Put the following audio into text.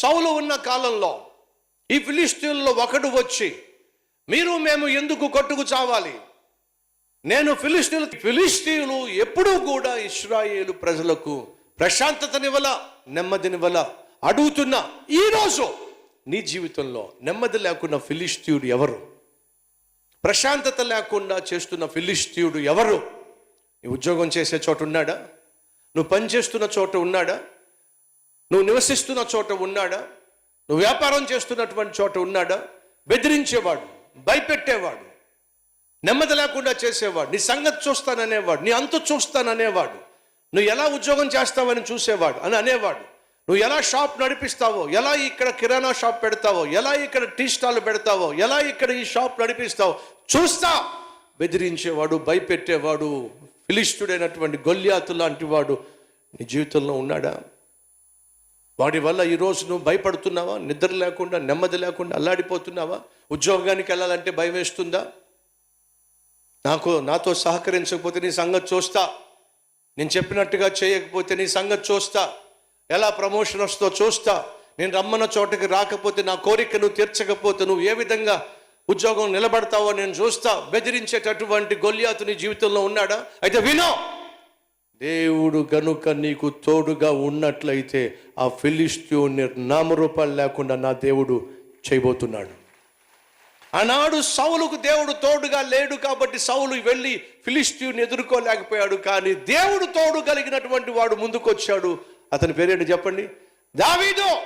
సౌలు ఉన్న కాలంలో ఈ ఫిలిస్తీన్లో ఒకడు వచ్చి మీరు మేము ఎందుకు కొట్టుకు చావాలి? నేను ఫిలిస్తీన్లు ఫిలిస్తీన్లు ఎప్పుడూ కూడా ఇస్రాయేలు ప్రజలకు ప్రశాంతతనివ్వల నెమ్మదినివ్వల అడుగుతున్నా ఈరోజు నీ జీవితంలో నెమ్మది లేకుండా ఫిలిస్తీయుడు ఎవరు? ప్రశాంతత లేకుండా చేస్తున్న ఫిలిస్తీయుడు ఎవరు? నీ ఉద్యోగం చేసే చోట ఉన్నాడా? నువ్వు పనిచేస్తున్న చోట ఉన్నాడా? నువ్వు నివసిస్తున్న చోట ఉన్నాడా? నువ్వు వ్యాపారం చేస్తున్నటువంటి చోట ఉన్నాడా? బెదిరించేవాడు భయపెట్టేవాడు నెమ్మది లేకుండా చేసేవాడు నీ సంగతి చూస్తాననేవాడు నీ అంతు చూస్తాననేవాడు నువ్వు ఎలా ఉద్యోగం చేస్తావని చూసేవాడు అని అనేవాడు. నువ్వు ఎలా షాప్ నడిపిస్తావో ఎలా ఇక్కడ కిరాణా షాప్ పెడతావో ఎలా ఇక్కడ టీ స్టాల్ పెడతావో ఎలా ఇక్కడ ఈ షాప్ నడిపిస్తావో చూస్తా. బెదిరించేవాడు భయపెట్టేవాడు ఫిలిస్టుడైనటువంటి గొల్యాతు లాంటి వాడు నీ జీవితంలో ఉన్నాడా? వాడి వల్ల ఈరోజు నువ్వు భయపడుతున్నావా? నిద్ర లేకుండా నెమ్మది లేకుండా అల్లాడిపోతున్నావా? ఉద్యోగానికి వెళ్ళాలంటే భయం వేస్తుందా? నాకు నాతో సహకరించకపోతే నీ సంగతి చూస్తా. నేను చెప్పినట్టుగా చేయకపోతే నీ సంగతి చూస్తా. ఎలా ప్రమోషన్ వస్తో చూస్తా. నేను రమ్మన్న చోటకి రాకపోతే నా కోరిక నువ్వు తీర్చకపోతే నువ్వు ఏ విధంగా ఉద్యోగం నిలబడతావో నేను చూస్తా. బెదిరించేటటువంటి గొల్యాతు నీ జీవితంలో ఉన్నాడా? అయితే వినో! దేవుడు గనుక నీకు తోడుగా ఉన్నట్లయితే ఆ ఫిలిస్తీయుని నామరూపాలు లేకుండా నా దేవుడు చేయబోతున్నాడు. ఆనాడు సౌలుకు దేవుడు తోడుగా లేడు కాబట్టి సౌలు వెళ్ళి ఫిలిస్తీన్ ఎదుర్కోలేకపోయాడు కానీ దేవుడు తోడు కలిగినటువంటి వాడు ముందుకొచ్చాడు. అతని పేరేంటి చెప్పండి? దావీదో!